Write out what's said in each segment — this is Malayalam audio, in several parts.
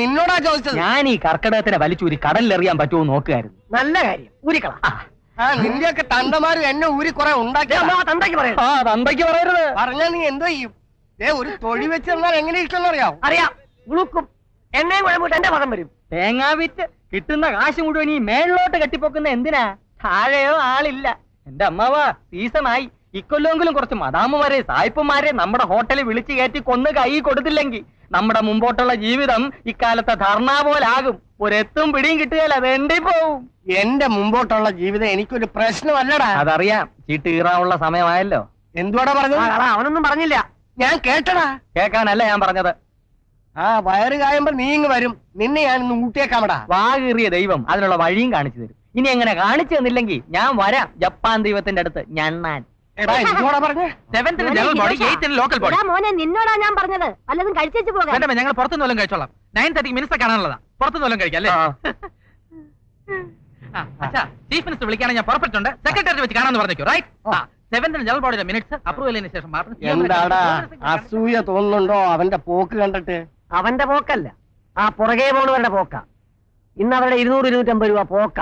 നിന്നോടാ ചോദിച്ചത്. ഞാൻ ഈ കർക്കിടകത്തിനെ വലിച്ചൂരി കടലിലെറിയാൻ പറ്റുമോ നോക്കുകയായിരുന്നു നല്ല കാര്യം. ഊരിക്കള. ആ. നിന്റെയൊക്കെ തണ്ടമാരും എന്നെ ഊരി കുറെ ഉണ്ടാക്കി തന്തയ്ക്ക് പറയാം ആ തന്തയ്ക്ക് പറയരുത്. പറഞ്ഞാ നീ എന്തോ ചെയ്യും? ഏ ഒരു തൊഴി വെച്ച് തന്നാൽ എങ്ങനെ ഇഷ്ടം അറിയാം. അറിയാം ഉളുക്കും. എണ്ണയും കുഴമ്പിട്ട് എന്റെ മതം വരും. തേങ്ങാ വിറ്റ് കിട്ടുന്ന കാശ് മുഴുവൻ ഈ മേളിലോട്ട് കെട്ടിപ്പോക്കുന്ന എന്തിനാ? താഴെയോ ആളില്ല. എന്റെ അമ്മാവാ സീസണായി. ഇക്കൊല്ലെങ്കിലും കുറച്ച് മദാമുമാരെ സായിപ്പുമാരെ നമ്മുടെ ഹോട്ടലിൽ വിളിച്ചു കയറ്റി കൊന്ന് കൈ കൊടുത്തില്ലെങ്കിൽ നമ്മുടെ മുമ്പോട്ടുള്ള ജീവിതം ഇക്കാലത്തെ ധർണ പോലാകും. ഒരെത്തും പിടിയും കിട്ടുകയല്ല വേണ്ടി പോവും. എന്റെ മുമ്പോട്ടുള്ള ജീവിതം എനിക്കൊരു പ്രശ്നമല്ലടാ. അതറിയാം ചീട്ടീറാനുള്ള സമയമായല്ലോ. എന്തുവാടാ പറഞ്ഞു അവനൊന്നും പറഞ്ഞില്ല. ഞാൻ കേട്ടടാ. കേക്കാനല്ല ഞാൻ പറഞ്ഞത്. ആ വയറ് കായുമ്പോ നീ ഇങ്ങ് വരും. നിന്നെ ഞാൻ ഇന്ന് ഊട്ടിയേക്കാമടാ വാകേറിയ ദൈവം അതിനുള്ള വഴിയും കാണിച്ചു തരും. ഇനി എങ്ങനെ കാണിച്ചു തന്നില്ലെങ്കിൽ ഞാൻ വരാം ജപ്പാൻ ദൈവത്തിന്റെ അടുത്ത്. ഞണ്ണാൻ മോനെ നിന്നോടാ ഞാൻ പറഞ്ഞത്. വല്ലതും കഴിച്ചു വേണ്ട ഞങ്ങൾ പുറത്തുനിന്ന് വല്ലതും കഴിച്ചോളാം. നയൻ തേർട്ടിക്ക് മിനിസ്റ്റർ കാണാനുള്ളതാ. പുറത്തുനിന്ന് വല്ലതും കഴിക്കാം അല്ലേ? ചീഫ് മിനിസ്റ്റർ വിളിക്കുകയാണെങ്കിൽ ഞാൻ പുറപ്പെട്ടുണ്ട് സെക്രട്ടറി വെച്ച് കാണാമെന്ന് പറഞ്ഞേക്കോ റൈറ്റ് സെവന്തിന് ജനറൽ ബോഡിയുടെ മിനിറ്റ്സ് അപ്രൂവ് ചെയ്തതിനു ശേഷം മാത്രം എന്താടാ അസൂയ തോന്നുന്നുണ്ടോ അവന്റെ പോക്ക് കണ്ടിട്ട്? അവന്റെ പോക്കല്ല. ആ പുറകെ പോണവരുടെ പോക്ക. ഇന്ന് അവരുടെ ഇരുന്നൂറ് ഇരുന്നൂറ്റമ്പത് രൂപ പോക്ക.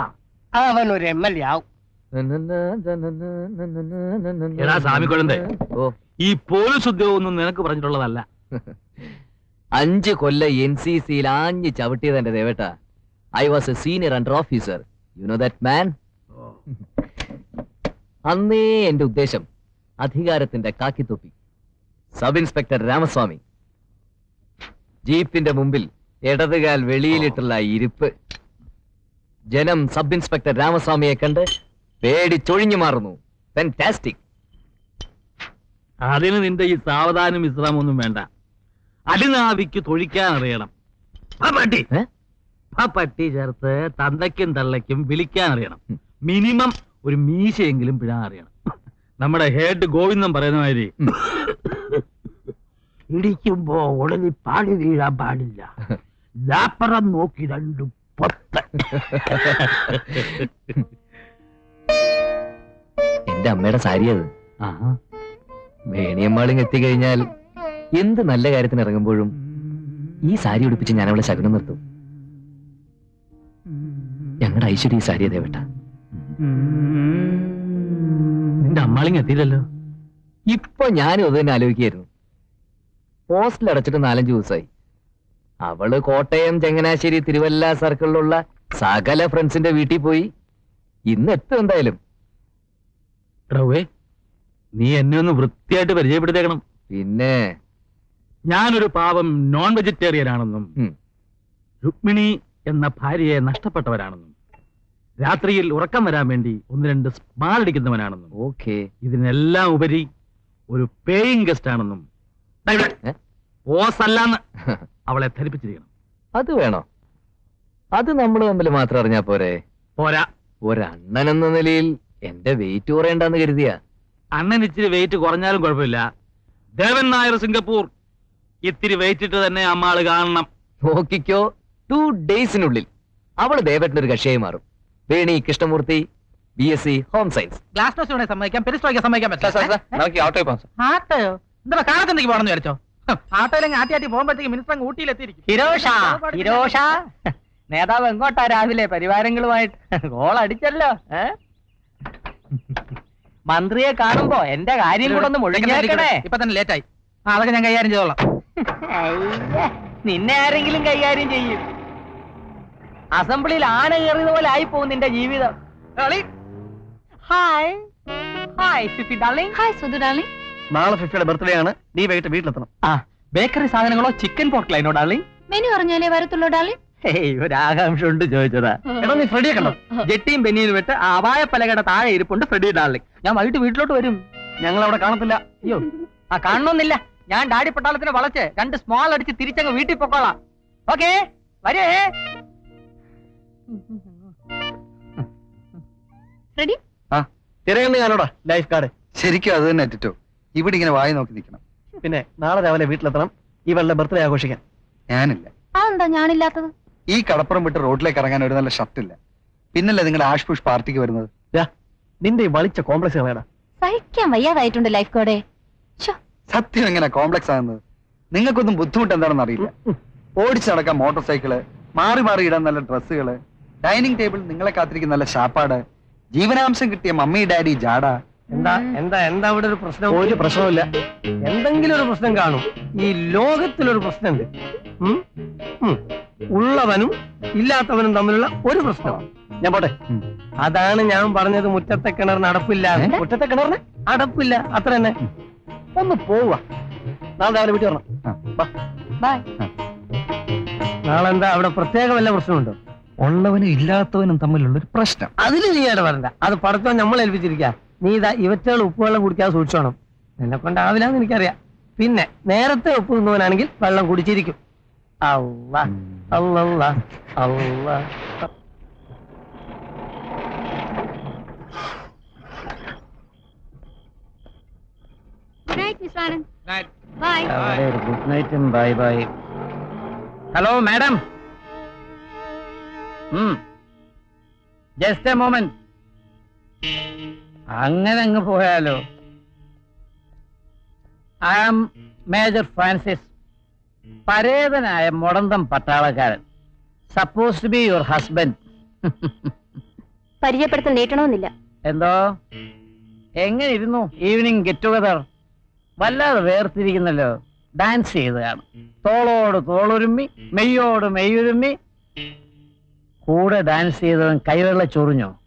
അവൻ ഒരു എം എൽ എ ആവും. എടാ സ്വാമി കുഴന്തേ ഓ ഈ പോലീസ് ഉദ്യോഗമൊന്നും നിനക്ക് പറഞ്ഞിട്ടുള്ളതല്ല അഞ്ച് കൊല്ല എൻ സി സിയിൽ ആഞ്ഞ് ചവിട്ടിയത് എന്റെ I was a senior under officer you know that man അന്നേ എന്റെ ഉദ്ദേശം അധികാരത്തിന്റെ കാക്കിത്തൊപ്പി സബ് ഇൻസ്പെക്ടർ രാമസ്വാമി ജീപ്പിന്റെ മുമ്പിൽ ഇടതുകാൽ വെളിയിലിട്ടുള്ള ഇരിപ്പ് ജനം സബ് ഇൻസ്പെക്ടർ രാമസ്വാമിയെ കണ്ട് പേടിച്ചൊഴിഞ്ഞു മാറുന്നു. ഫാന്റാസ്റ്റിക് അതിന് നിന്റെ ഈ സാവധാനം വിശ്രാമൊന്നും വേണ്ട. അടിനാവിക്ക് തൊഴിക്കാൻ അറിയണം. ആ പട്ടി? ആ പട്ടി ചേർത്ത് തന്തയ്ക്കും തള്ളയ്ക്കും വിളിക്കാൻ അറിയണം. മിനിമം ഒരു മീശയെങ്കിലും പിഴാൻ അറിയണം. നമ്മുടെ ഹേഡ് ഗോവിന്ദൻ പറയുന്ന മാതിരി. ഇടിക്കുമ്പോ ഉടനെ പാടി വീഴാൻ പാടില്ല. ലാപ്പറം നോക്കി രണ്ടും പൊത്ത. എന്റെ അമ്മയുടെ സാരി അത്. വേണിയമ്മാളിങ് എത്തിക്കഴിഞ്ഞാൽ എന്ത് നല്ല കാര്യത്തിന് ഇറങ്ങുമ്പോഴും ഈ സാരി ഉടുപ്പിച്ച് ഞാൻ അവളെ ശകുനം നിർത്തും. ഞങ്ങളുടെ ഐശ്വര്യ ഈ സാരി ദേവട്ട നിന്റെ അമ്മാളിങ് എത്തിയില്ലല്ലോ. ഇപ്പൊ ഞാനും അത് തന്നെ ആലോചിക്കായിരുന്നു. ഹോസ്റ്റൽ അടച്ചിട്ട് നാലഞ്ച് ദിവസമായി അവൾ കോട്ടയം ചങ്ങനാശ്ശേരി തിരുവല്ല സർക്കിളിലുള്ള സകല ഫ്രണ്ട്സിന്റെ വീട്ടിൽ പോയി. ഇന്ന് എത്തും എന്തായാലും. എടവേ നീ എന്നെ ഒന്ന് വൃത്തിയായിട്ട് പരിചയപ്പെടുത്തേക്കണം പിന്നെ? ഞാനൊരു പാവം നോൺ വെജിറ്റേറിയൻ ആണെന്നും രുക്മിണി എന്ന ഭാര്യയെ നഷ്ടപ്പെട്ടവരാണെന്നും രാത്രിയിൽ ഉറക്കം വരാൻ വേണ്ടി ഒന്ന് രണ്ട് സ്മാൾ അടിക്കുന്നവനാണെന്നും ഓക്കേ. ഇതിനെല്ലാം ഉപരി ഒരു പേയിങ് ഗസ്റ്റ് ആണെന്നും? ഓസല്ലാന്ന് അവളെ ധരിപ്പിച്ചിരിക്കണം. അത് വേണോ? അത് നമ്മൾ തമ്മിൽ മാത്രം അറിഞ്ഞാ പോരെ? പോരാ. ഒരണ്ണൻ എന്ന നിലയിൽ എന്റെ വെയിറ്റ് കുറയണ്ടെന്ന് കരുതിയാ. അണ്ണൻ ഇച്ചിരി വെയിറ്റ് കുറഞ്ഞാലും കുഴപ്പമില്ല. ദേവൻ നായർ സിംഗപ്പൂർ ഇത്തിരി വെയിറ്റ് ഇട്ട് തന്നെ അമ്മാൾ കാണണം. നോക്കിക്കോ ടു ഡേയ്സിനുള്ളിൽ അവൾ ദേവേട്ടന്റെ ഒരു കക്ഷിയായി മാറും. Veni Krishnamurthy B S C home science class വേണേ സമ്മതിക്കാം പെരിസ്റ്റോയ്ക്ക് സമ്മതിക്കാൻ പറ്റില്ല. നമുക്ക് ഓട്ടോ പോകാം ആട്ടയോ എന്താ കാലത്തെന്തെങ്കിലും പോകണമെന്ന് വിചാരിച്ചോ? ആട്ടോയിലെങ്കിൽ ആട്ടി ആട്ടി പോകുമ്പോഴത്തേക്ക് മിനിസ്റ്റർ അങ്ങ് ഊട്ടിയിലെത്തിയിരിക്കും. ഹിരോഷ ഹിരോഷ നേതാവ് എങ്ങോട്ടാ രാവിലെ പരിവാരങ്ങളുമായിട്ട്? ഗോൾ അടിച്ചല്ലോ ഏ? മന്ത്രിയെ കാണുമ്പോ എന്റെ കാര്യം കൂടെ ഒന്ന് മുഴുകിയേക്കണേ ഇപ്പൊ തന്നെ ലേറ്റായി ആയി. ആ അതൊക്കെ ഞാൻ കൈകാര്യം ചെയ്തോളാം. നിന്നെ ആരെങ്കിലും കൈകാര്യം ചെയ്യും. അസംബ്ലിയിൽ ആന കയറിയത് പോലെ ആയി പോകും നിന്റെ ജീവിതം. Hi hi Fifi darling hi Sudhu darling നാളെ ഫിഫിയുടെ ബർത്ത്ഡേ ആണ്. നീ വൈകിട്ട് വീട്ടിലെത്തണം. ആ ബേക്കറി സാധനങ്ങളോ ചിക്കൻ പോർക്കലൈനോ ഡാർലിംഗ് മെനു അറിഞ്ഞാലേ വരത്തുള്ളൂ ഡാർലിംഗ് ഹേയ് ഒരു ആകാംക്ഷ ഉണ്ട് ചോദിച്ചതാ. നീ ഫ്രെഡിയെ കണ്ടോ? ജെട്ടിയും ബെന്നിയും വിട്ട് ആ അവായ പലകയുടെ താഴെ ഇരിപ്പുണ്ട് ഫ്രെഡി ഡാർലിംഗ്. ഞാൻ വൈകിട്ട് വീട്ടിലോട്ട് വരും. ഞങ്ങൾ അവിടെ കാണത്തില്ല. അയ്യോ ആ കാണണമെന്നില്ല ഞാൻ ഡാഡി പട്ടാളത്തിനെ വളച്ച് രണ്ട് സ്മോൾ അടിച്ച് തിരിച്ചങ്ങ് വീട്ടിൽ പൊക്കോളാം. ഓക്കേ വരേ. റെഡി? ആ തിരയുന്ന ഞാനോടാ ലൈഫ് കാർഡ് ശരിക്കും അത് തന്നെ അറ്റിറ്റോ ഇവിടെ ഇങ്ങനെ വായി നോക്കി നിൽക്കണം. പിന്നെ നാളെ രാവിലെ വീട്ടിലെത്തണം. ഇവളുടെ ബർത്ത്ഡേ ആഘോഷിക്കാൻ. ഞാനില്ല. അതെന്താ ഞാനില്ലാത്തത്? ഈ കടപ്പുറം വിട്ട് റോഡിലേക്ക് ഇറങ്ങാൻ ഒരു നല്ല ഷർട്ടില്ല പിന്നല്ലേ നിങ്ങളുടെ ആഷ്പുഷ് പാർട്ടിക്ക് വരുന്നത്? നിന്റെ ഈ വളിച്ച കോംപ്ലക്സ് കളയടാ സഹിക്കാൻ വയ്യാതായിട്ടുണ്ട് ലൈഫ് കോഡേ സത്യം എങ്ങനെ കോംപ്ലക്സ് ആകുന്നത്? നിങ്ങൾക്കൊന്നും ബുദ്ധിമുട്ട് എന്താണെന്ന് അറിയില്ല. ഓടിച്ചു നടക്കാൻ മോട്ടോർ സൈക്കിൾ മാറി മാറി ഇടാൻ നല്ല ഡ്രസ്സുകൾ ഡൈനിങ് ടേബിൾ നിങ്ങളെ കാത്തിരിക്കുന്ന നല്ല ഷാപ്പാട് ജീവനാംശം കിട്ടിയ മമ്മി ഡാഡി ജാട എന്താ? എന്താ? എന്താ ഇവിടെ ഒരു പ്രശ്നം? ഒരു പ്രശ്നമില്ല എന്തെങ്കിലും ഒരു പ്രശ്നം കാണും. ഈ ലോകത്തിലൊരു പ്രശ്നമുണ്ട്. ഉം? ഉം. ഉള്ളവനും ഇല്ലാത്തവനും തമ്മിലുള്ള ഒരു പ്രശ്നമാണ്. ഞാൻ പോട്ടെ. അതാണ് ഞാൻ പറഞ്ഞത് മുറ്റത്തെ കിണറിന് അടപ്പില്ല മുറ്റത്തെ കിണറിന്? അടപ്പില്ല. അത്ര തന്നെ. ഒന്ന് പോവുക. നാളെ രാവിലെ വീട്ടിൽ വരണം. വാ. ബൈ നാളെ എന്താ അവിടെ പ്രത്യേക വല്ല പ്രശ്നമുണ്ടോ? ഉള്ളവനും ഇല്ലാത്തവനും തമ്മിലുള്ള ഒരു പ്രശ്നം. അതിന് നീ ഇടപെടണ്ട. അത് പടത്തോ നമ്മൾ ഏൽപ്പിച്ചിരിക്കുക നീ ഇതാ ഇവറ്റകൾ ഉപ്പുവെള്ളം കുടിക്കാതെ സൂക്ഷിച്ചോണം. എന്നെ കൊണ്ടാവില്ലാന്ന് എനിക്കറിയാം. പിന്നെ നേരത്തെ ഉപ്പ് തിന്നവനാണെങ്കിൽ വെള്ളം കുടിച്ചിരിക്കും. അല്ല അല്ല അല്ല good night bye good നൈറ്റും bye bye hello madam just a moment അങ്ങനെ അങ്ങ് പോയാലോ? ഐ ആം മേജർ ഫ്രാൻസിസ് പരേതനായ മുടന്തം പട്ടാളക്കാരൻ. Suppose to be your husband പരിചയപ്പെടുത്തൽ നീട്ടണമെന്നില്ല. എന്തോ? എങ്ങനെ ഇരുന്നു? ഈവനിങ് ഗെറ്റ് ടുഗദർ വല്ലാതെ വേർതിരിക്കുന്നല്ലോ. ഡാൻസ് ചെയ്തതാണ്. തോളോട് തോളൊരുമ്മി മെയ്യോട് മെയ്യൊരുമ്മി. കൂടെ ഡാൻസ് ചെയ്തവൻ കൈവെള്ള ചൊറിഞ്ഞോ?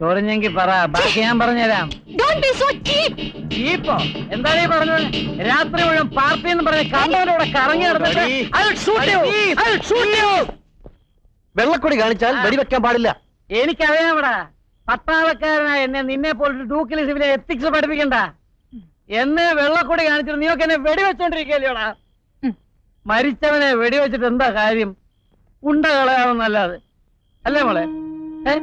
ചൊറിഞ്ഞെങ്കിൽ പറ. ബാക്കി ഞാൻ പറഞ്ഞുതരാം. ഡോണ്ട് ബി സോ ചീപ്പ് ചീപ്പോ? എന്താണ് ഈ പറഞ്ഞത്? രാത്രി മുഴുവൻ പാർട്ടി എന്ന് പറഞ്ഞ കണ്ടവരോടെ കറങ്ങി നടന്നിട്ട്. വെള്ളക്കൊടി കാണിച്ചാൽ വെടിവെക്കാൻ പാടില്ല. എനിക്കറിയാമടാ. പട്ടാളക്കാരനായ എന്നെ നിന്നെ പോലൊരു ഡൂക്കിലി സിവിലെ എത്തിക്സ് പഠിപ്പിക്കണ്ട. എന്നെ വെള്ളക്കൂടി കാണിച്ചിട്ട് നീയൊക്കെ എന്നെ വെടിവെച്ചോണ്ടിരിക്കല്ലോടാ മരിച്ചവനെ വെടിവെച്ചിട്ട് എന്താ കാര്യം? ഉണ്ട കളയാവുന്നല്ലാതെ അല്ലേ മോളെ? ഏ?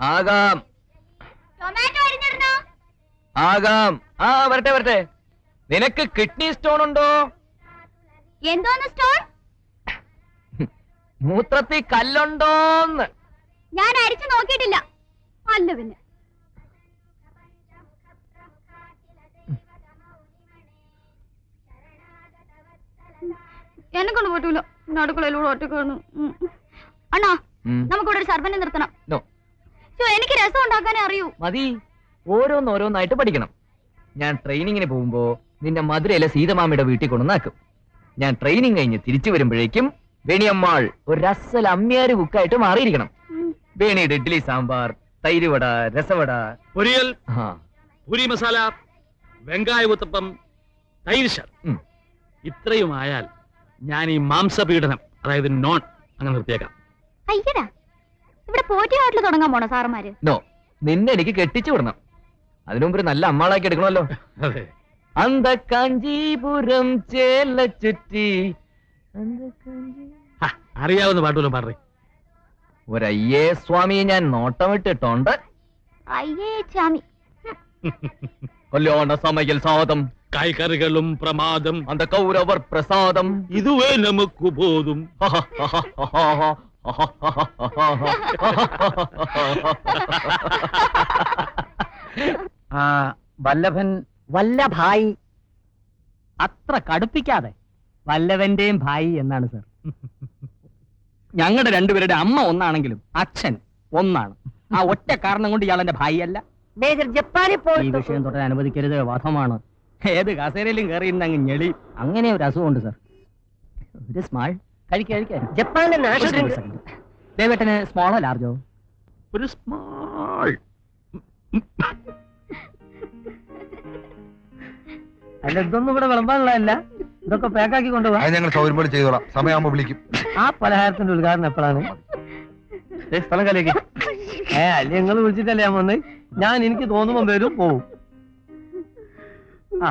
ആകാം. ആകാം. ആ വരട്ടെ വരട്ടെ. നിനക്ക് കിഡ്നി സ്റ്റോൺ ഉണ്ടോ? എന്തോന്ന് സ്റ്റോൺ? മൂത്രത്തിൽ കല്ലുണ്ടോന്ന്. ഞാൻ അരിച്ചു നോക്കിയിട്ടില്ല. അല്ല പിന്നെ. എന്നെ കൊണ്ട് പറ്റൂല. അടുക്കളയിലൂടെ ഒറ്റ ഉം. അണ്ണാ. നമുക്കിവിടെ ഒരു സർവനെ നിർത്തണം. എനിക്ക് രസം ഉണ്ടാക്കാനേ അറിയൂ. മതി. ഓരോന്നോരോന്നായിട്ട് പഠിക്കണം. ഞാൻ ട്രെയിനിങ്ങിന് പോകുമ്പോ നിന്റെ മധുരയിലെ സീതമാമിയുടെ വീട്ടിൽ കൊണ്ടുവന്നാക്കും. ഞാൻ ട്രെയിനിങ് കഴിഞ്ഞ് തിരിച്ചു വരുമ്പോഴേക്കും വേണിയമ്മാൾ ഒരു അസൽ അമ്മിയാര് ബുക്കായിട്ട് മാറിയിരിക്കണം. വേണിയുടെ ഇഡ്ഡലി സാമ്പാർ തൈരുവട രസവട. പൊരിയൽ പുരി പൂരി മസാല വെങ്കായ ഉത്തപ്പം തൈരിശർ ഉം. ഇത്രയും ആയാൽ ഞാൻ ഈ മാംസപീഡനം അതായത് നോൺ അങ്ങ് നിർത്തിയേക്കാം. അയ്യടാ ഇവിടെ പോറ്റി ഹോട്ടൽ തുടങ്ങാൻ പോണോ സാർമാര് നോ നിന്നെ എനിക്ക് കെട്ടിച്ചു വിടണം. അതിനു മുമ്പ് ഒരു നല്ല അമ്മാളാക്കി എടുക്കണമല്ലോ. അതെ. അന്ത കാഞ്ചീപുരം ചേല ചുറ്റി. അറിയാവുന്ന പാട്ടുകളും പാടേ ഒരയ്യേ സ്വാമിയെ ഞാൻ നോട്ടമിട്ടിട്ടുണ്ട് അയ്യേ സ്വാമി. കല്യാണ സമയൽ സാദം കൈകറികളും പ്രമാദം. അന്ത കൗരവർ പ്രസാദം. ഇതുവേ നമുക്ക് പോതും ആ വല്ലഭൻ വല്ലഭായി. അത്ര കടുപ്പിക്കാതെ. വല്ലവന്റെയും ഭായി എന്നാണ് സർ. ഞങ്ങളുടെ രണ്ടുപേരുടെ അമ്മ ഒന്നാണെങ്കിലും അച്ഛൻ ഒന്നാണ്. ആ ഒറ്റ കാരണം കൊണ്ട് ഇയാൾ എന്റെ ഭായി അല്ല മേജർ ജപ്പാനിൽ പോയി ഈ വിഷയം തൊട്ടാൻ അനുവദിക്കരുത് വധമാണ്. ഏത് കസേരയിലും കയറി അങ്ങ് ഞെളി. അങ്ങനെ ഒരു അസുഖമുണ്ട് സർ. ഒരു സ്മാൾ ജപ്പാനിലെ നാഷണൽ ദേവേട്ടന് സ്മോളോ ലാർജോ ഒരു സ്മാൾ അല്ല ഇതൊന്നും ഇവിടെ വിളമ്പാനുള്ളതല്ല. ഇതൊക്കെ പാക്കാക്കി കൊണ്ടുപോകാം അത് ഞങ്ങൾ സൗകര്യം പോലെ ചെയ്തോളാം. സമയമാകുമ്പോ വിളിക്കും. ആ പലഹാരത്തിന്റെ ഉദ്ഘാടനം എപ്പോഴാണ്? സ്ഥലം കലക്കി ഏ അല്ലെ നിങ്ങൾ വിളിച്ചിട്ടല്ലേ ഞാൻ വന്ന്? ഞാൻ എനിക്ക് തോന്നുമ്പോ വരും പോവും. ആ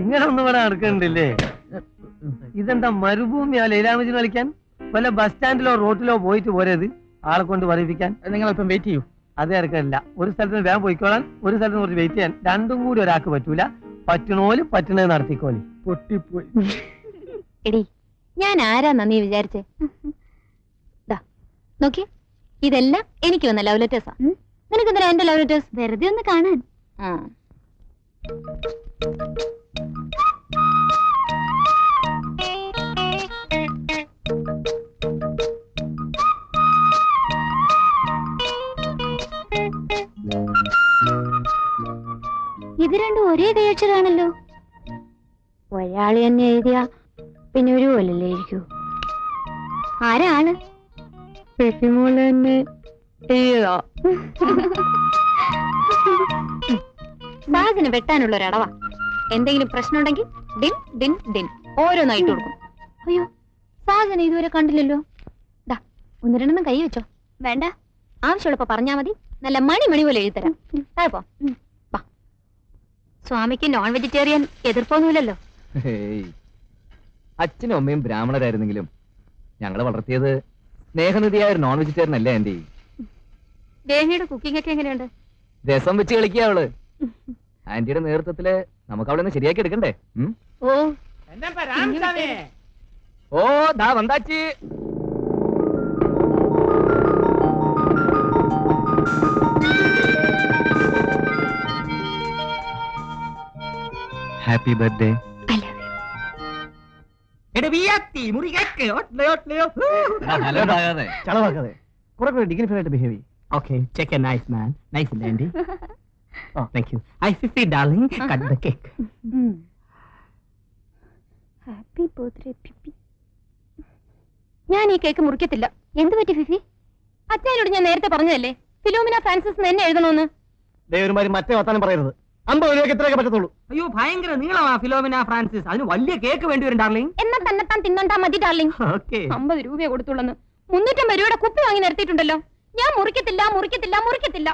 ഇങ്ങനെ ഒന്നും ഇവിടെ നടക്കണ്ടില്ലേ ഇതെന്താ മരുഭൂമിയാ ലൈലാമജിന് കളിക്കാൻ? വല്ല ബസ് സ്റ്റാൻഡിലോ റോഡിലോ പോയിട്ട് പോരത്? ആളെ കൊണ്ട് പറയിപ്പിക്കാൻ നിങ്ങൾ അല്പം വെയിറ്റ് ചെയ്യൂ. അത് ഇറക്കല്ല ഒരു സ്ഥലത്ത് നിന്ന് വേഗം പോയിക്കോളാൻ ഒരു സ്ഥലത്ത് നിന്ന് കുറച്ച് വെയിറ്റ് ചെയ്യാൻ. രണ്ടും കൂടി ഒരാൾക്ക് പറ്റൂല. പറ്റണോൽ പറ്റണത് നടത്തിക്കോളി. പൊട്ടിപ്പോയി. എടി ഞാൻ ആരാന്നാ നീ വിചാരിച്ചേ? നോക്കി നോക്കിയേ. ഇതെല്ലാം എനിക്ക് വന്ന ലവ് ലെറ്റേഴ്സാ നിനക്കെന്തിനാ എന്റെ ലവ് ലെറ്റേഴ്സ് വെറുതെ ഒന്ന് കാണാൻ. ഇത് രണ്ടും ഒരേ കൈയക്ഷരാണല്ലോ. ഒരാൾ തന്നെ എഴുതിയ പിന്നെ ഒരു പോലല്ലേ ഇരിക്കൂ. ആരാണ്? പെട്ടിമോൾ തന്നെ എഴുതാ. സാഗിന് വെട്ടാനുള്ള ഒരു അടവാ. എന്തെങ്കിലും പ്രശ്നമുണ്ടെങ്കിൽ ഡിൻ ഡിൻ ഡിൻ. ഓരോന്നായിട്ട് കൊടുക്കും. അയ്യോ സാഗിനെ ഇതുവരെ കണ്ടില്ലല്ലോ. ദാ ഒന്ന് രണ്ടെണ്ണം കൈ വെച്ചോ. വേണ്ട ആവശ്യമുള്ളപ്പോ പറഞ്ഞാ മതി. നല്ല മണി മണി പോലെ എഴുതരാം താഴെ പോ. വാ. സ്വാമിക്ക് നോൺ വെജിറ്റേറിയൻ എതിർപ്പൊന്നുമില്ലല്ലോ. അച്ഛനും അമ്മയും ബ്രാഹ്മണരായിരുന്നെങ്കിലും ഞങ്ങളെ വളർത്തിയത് സ്നേഹനിധിയായ ഒരു നോൺ വെജിറ്റേറിയൻ അല്ലേ ആന്റി? ദേഹിയുടെ കുക്കിംഗ് ഒക്കെ എങ്ങനെയുണ്ട്? രസം വെച്ച് കളിക്കുക അവൾ. ആന്റിയുടെ നേതൃത്വത്തിൽ നമുക്ക് അവളെ ഒന്ന് ശരിയാക്കി എടുക്കണ്ടേ? ഓ. ഓ ദാ വന്താച്ചി. ബർത്ത്ഡേ പിപ്പി ഞാൻ ഈ കേക്ക് മുറിക്കത്തില്ല. എന്ത് പറ്റി ഫിഫി അച്ഛനോട് ഞാൻ നേരത്തെ പറഞ്ഞതല്ലേ? ഫിലോമിന ഫ്രാൻസിസ് എന്നെ എഴുതണമെന്ന്? ദൈവരുമാരി മറ്റേ വർത്താനം പറയരുത്. അമ്പത് രൂപയ്ക്ക് ഇത്രയൊക്കെ പറ്റത്തുള്ളൂ. അയ്യോ ഭയങ്കര നീളമാ ഫിലോമിന ഫ്രാൻസിസ്. അതിന് വലിയ കേക്ക് വേണ്ടി വരും ഡാർലിംഗ്. എന്നാ തന്നെത്താൻ തിന്നണ്ടാ മതി ഡാർലിംഗ്. ഓക്കെ. അമ്പത് രൂപയെ കൊടുത്തുള്ളന്ന്. മുന്നൂറ്റമ്പത് രൂപയുടെ കുപ്പി വാങ്ങി നിർത്തിയിട്ടുണ്ടല്ലോ ഞാൻ മുറിക്കത്തില്ല മുറിക്കത്തില്ല മുറിക്കത്തില്ല.